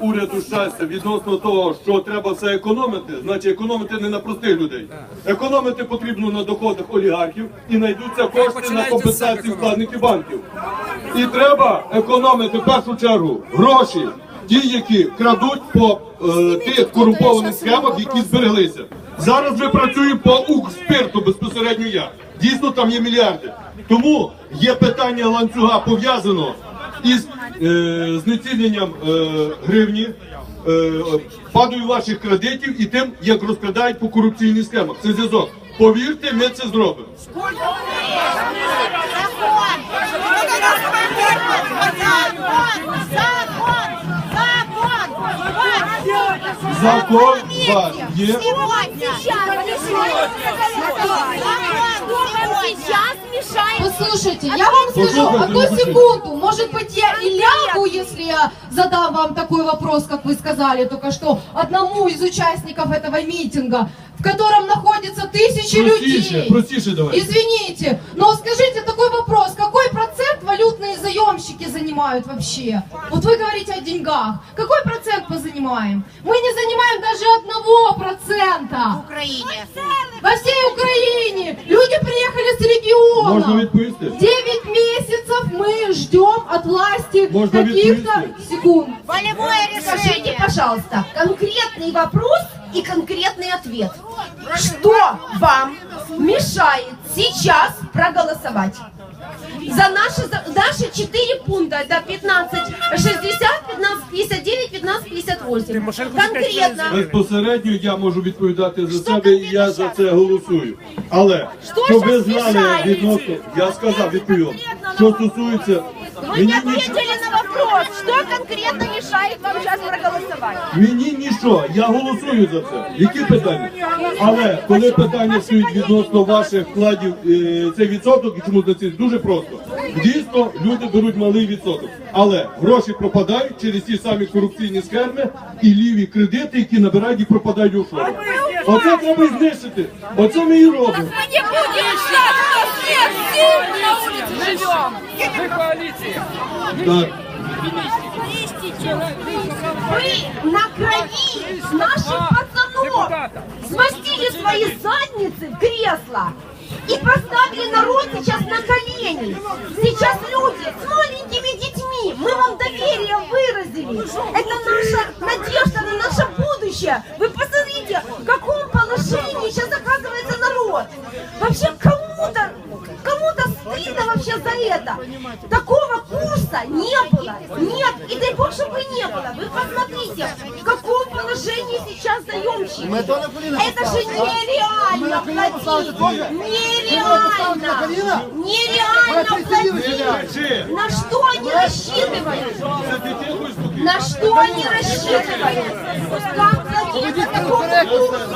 уряду щастя відносно того, що треба все економити, значить економити не на простих людей. Економити потрібно на доходах олігархів і знайдуться кошти на компенсацію вкладників банків. І треба економити в першу чергу гроші, ті, які крадуть по е, тих корумпованих схемах, які збереглися. Зараз вже працюю по Укрспирту безпосередньо я. Дійсно, там є мільярди. Тому є питання ланцюга пов'язано із знеціненням е, гривні, е, падою ваших кредитів і тим, як розкрадають по корупційних схемах. Це зв'язок. Повірте, ми це зробимо. Закон ваш є. Послушайте, я вам скажу одну секунду. Может быть, я и лягу, если я задам вам такой вопрос, как вы сказали только что, одному из участников этого митинга, в котором находятся тысячи Простіше, людей. простіше давай. Извините, но скажите такой вопрос, какой процент валютные заемщики занимают вообще? Вот вы говорите о деньгах. Какой процент мы занимаем? Мы не занимаем даже одного процента. Украине. Во всей Украине люди приехали с региона. Можна відповісти? 9 месяцев мы ждем от власти Можно каких-то відповісти? секунд. Волевое Скажите, решение. пожалуйста, конкретный вопрос и конкретный ответ. Что вам мешает сейчас проголосовать? За наши, за наши 4 пункта, это 15, 60, 15, 59, 15, 58. Конкретно. Безпосередньо я можу відповідати за себе і я за це голосую. Але Що щоб ви знали мішаєте? відносно, я сказав відповів. Що стосується Вы не ответили на вопрос, что конкретно мешает вам сейчас проголосовать? Мені нічого, я голосую за це. Які питання? Але коли питання стоїть відносно ваших вкладів, е, цей відсоток і чому за це дуже просто. Дійсно, люди беруть малий відсоток, але гроші пропадають через ті самі корупційні схеми і ліві кредити, які набирають і пропадають у офшори. Оце треба знищити. Оце ми і робимо. Так. Вы на крови наших пацанов смастили свои задницы в кресло и поставили народ сейчас на колени. Сейчас люди с маленькими детьми, мы вам доверие выразили. Это наша надежда на наше будущее. Вы посмотрите, в каком положении сейчас оказывается народ. Вообще вообще за это. Такого курса не было. Нет, и дай бог, чтобы не было. Вы посмотрите, в каком положении сейчас заемщики. Это же нереально платить. Нереально. Нереально платить. На что они рассчитывают? На что они рассчитывают? Как платить по такому курсу?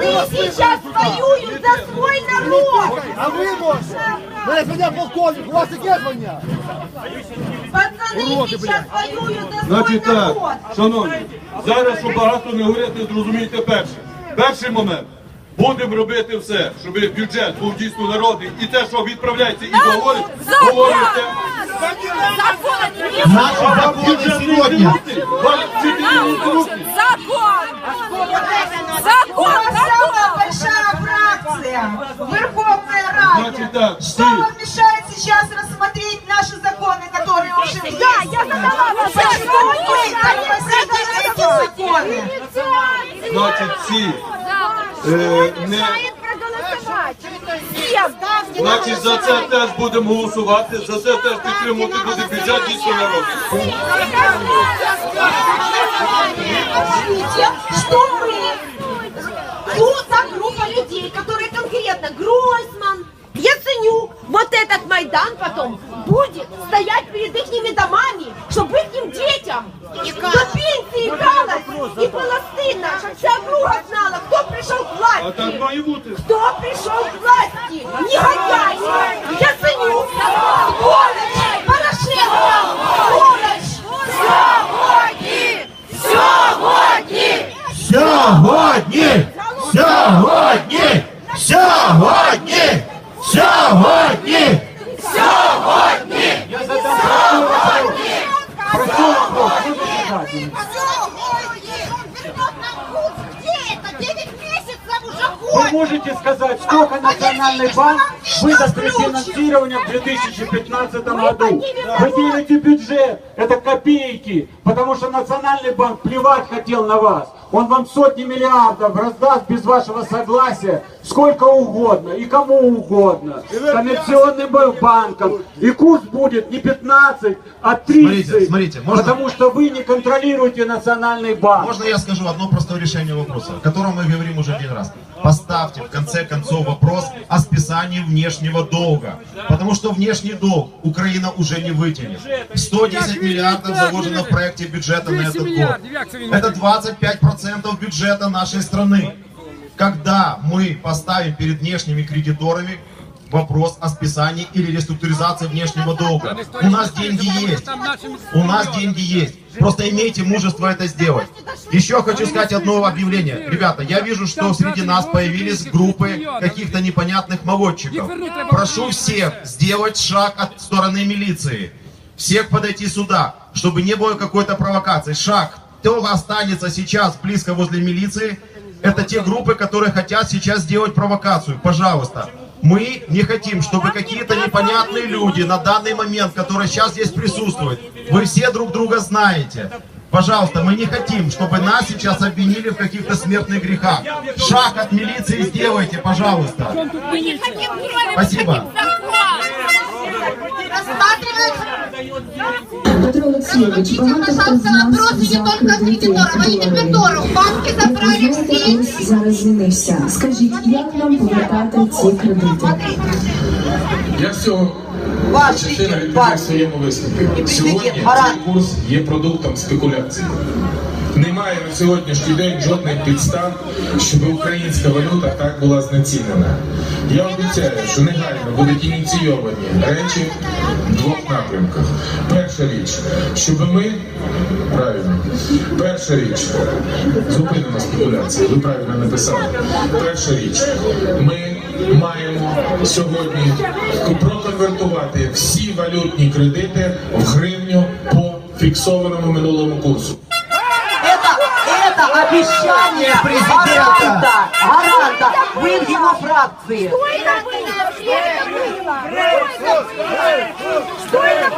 Пацаны зараз воюють за свій народ. А ви можете? Мене звання полковник, у вас яке звання? Пацани зараз воюють за свой Значить так, народ. шановні, зараз, щоб багато не говорити, зрозумійте перше. Перший момент. Будемо робити все, щоб бюджет був дійсно народний. І те, що відправляється і говорить, говорите. Наші закони сьогодні. Вам вчителі інструкції. Закон! Закон самая готов! большая фракция Верховная Рада. Значит так, Что ты- вам мешает сейчас рассмотреть наши законы, которые уже есть? Да, я задала вопрос. Почему вы тормозите эти законы? Значить, ці е, не Мешает проголосовать. Всем. значить за це теж будемо голосувати. За це теж підтримувати буде бюджет дійсно народний. Скажите, что мы, ну, та группа людей, которые конкретно Гройсман, Яценюк, вот этот Майдан потом будет стоять перед их домами, чтобы их детям до пенсии калось, и было стыдно, чтобы вся округа знала, кто пришел к А власти. так має бути. Кто пришел к власти? Негодяй! Яценюк! Сволочь! Порошенко! Сволочь! Сьогодні! Сьогодні! Сьогодні! Сьогодні! Сьогодні! Сьогодні! Сьогодні! Сказать, сколько Национальный банк выдаст рефинансирования в 2015 году? Вы делаете бюджет, это копейки, потому что Национальный банк плевать хотел на вас. Он вам сотни миллиардов раздаст без вашего согласия, сколько угодно и кому угодно, коммерционным банкам. И курс будет не 15, а 30, Смотрите, смотрите, можно- потому что вы не контролируете Национальный банк. Можно я скажу одно простое решение вопроса, о котором мы говорим уже один раз? Поставьте в конце концов вопрос о списании внешнего долга. Потому что внешний долг Украина уже не вытянет. 110 миллиардов заложено в проекте бюджета на этот год. Это 25% бюджета нашей страны. Когда мы поставим перед внешними кредиторами вопрос о списании или реструктуризации внешнего долга? У нас деньги есть. У нас деньги есть. Просто имейте мужество это сделать. Еще хочу сказать одно объявление. Ребята, я вижу, что среди нас появились группы каких-то непонятных молодчиков. Прошу всех сделать шаг от стороны милиции. Всех подойти сюда, чтобы не было какой-то провокации. Шаг. Кто останется сейчас близко возле милиции, это те группы, которые хотят сейчас сделать провокацию. Пожалуйста. Мы не хотим, чтобы какие-то непонятные люди на данный момент, которые сейчас здесь присутствуют, вы все друг друга знаете. Пожалуйста, мы не хотим, чтобы нас сейчас обвинили в каких-то смертных грехах. Шаг от милиции сделайте, пожалуйста. Спасибо. закон. Петро Алексеевич, багато хто з нас взяв кредити кредитором. Банки забрали всі. Ось зараз змінився. Скажіть, як нам повертати ці кредити? Я всього частина відповідаю в своєму виступі. Сьогодні цей курс є продуктом спекуляції. Немає на сьогоднішній день жодних підстав, щоб українська валюта так була знецінена. Я обіцяю, що негайно будуть ініційовані речі в двох напрямках. Перша річ, щоб ми правильно, перша річ, зупинимо спекуляцію. Ви правильно написали. Перша річ, ми маємо сьогодні проконвертувати всі валютні кредити в гривню по фіксованому минулому курсу это обещание президента, гаранта Мингина фракции. Что это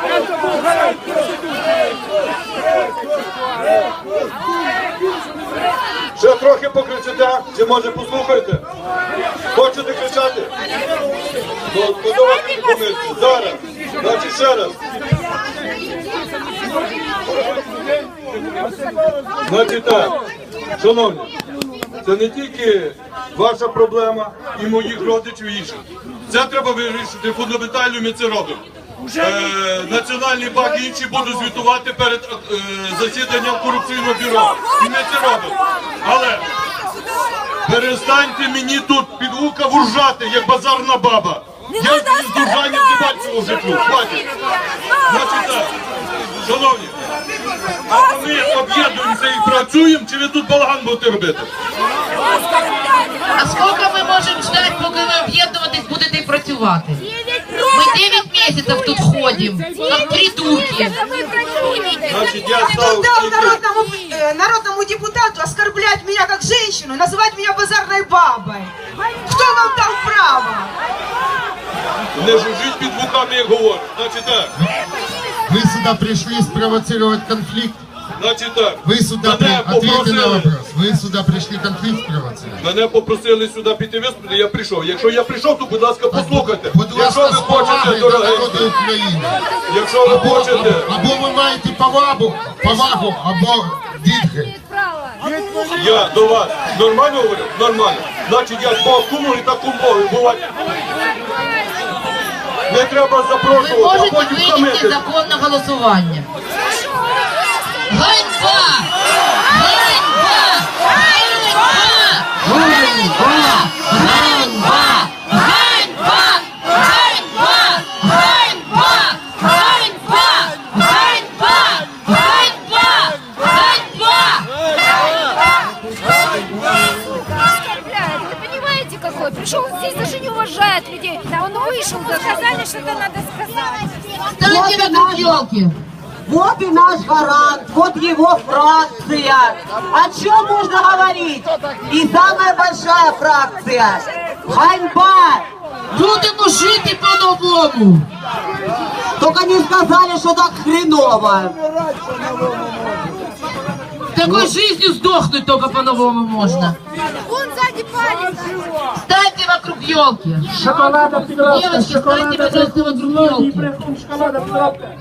Ще трохи покричите, чи може послухайте? Хочете кричати? Ну. Зараз. Значить ще раз. Значить так, шановні, це не тільки ваша проблема і моїх родичів і інших. Це треба вирішити фундаментально, ми це робимо. Е, Національний банк і інші будуть звітувати перед е, засіданням корупційного бюро. І ми це робимо. Але перестаньте мені тут під вука вуржати, як базарна баба. Я з дужанням не вже тут. Хватить. Значить так, шановні, або ми об'єднуємося і працюємо, чи ви тут балаган будете робити? А сколько ми можемо ждать, поки ви об'єднуватись будете і працювати? Ми 9 місяців тут ходимо, як придурки. Значить, я став дал народному, э, народному депутату оскорблять меня как женщину, называть меня базарной бабой? Кто вам дал право? Не жужіть під вухами, як говорю. Значить так, Вы сюда пришли спровоцировать конфликт. значить так. Вы сюда при... Мене Ответьте на попросили, вопрос. Вы сюда пришли конфликт спровоцировать? мене попросили сюди піти виступити, я прийшов. Якщо я прийшов, то будь ласка, послухайте. Будь Якщо ласка, ви з поваги хочете, до народу дорогенькі, України. якщо ви Або, хочете, або, або ви маєте повагу, повагу, або дітки. я до вас нормально говорю? Нормально. Значить, я з Бог куму і так умови буває. Не треба Ви запрошувати, а можете потім винести закон на голосування. Ганьба! Ганьба! Ганьба! Ганьба! Елки. Вот и наш гарант, вот его фракция. О чем можно говорить? И самая большая фракция. Ганьба! Будемо жити по-новому. Только не сказали, что так хреново. Такой жизнью сдохнуть только по-новому можно. Вон сзади парень. Станьте вокруг елки. Шоколада Петровка, Девочки, шоколада пожалуйста, вокруг елки. Шоколада Петровка.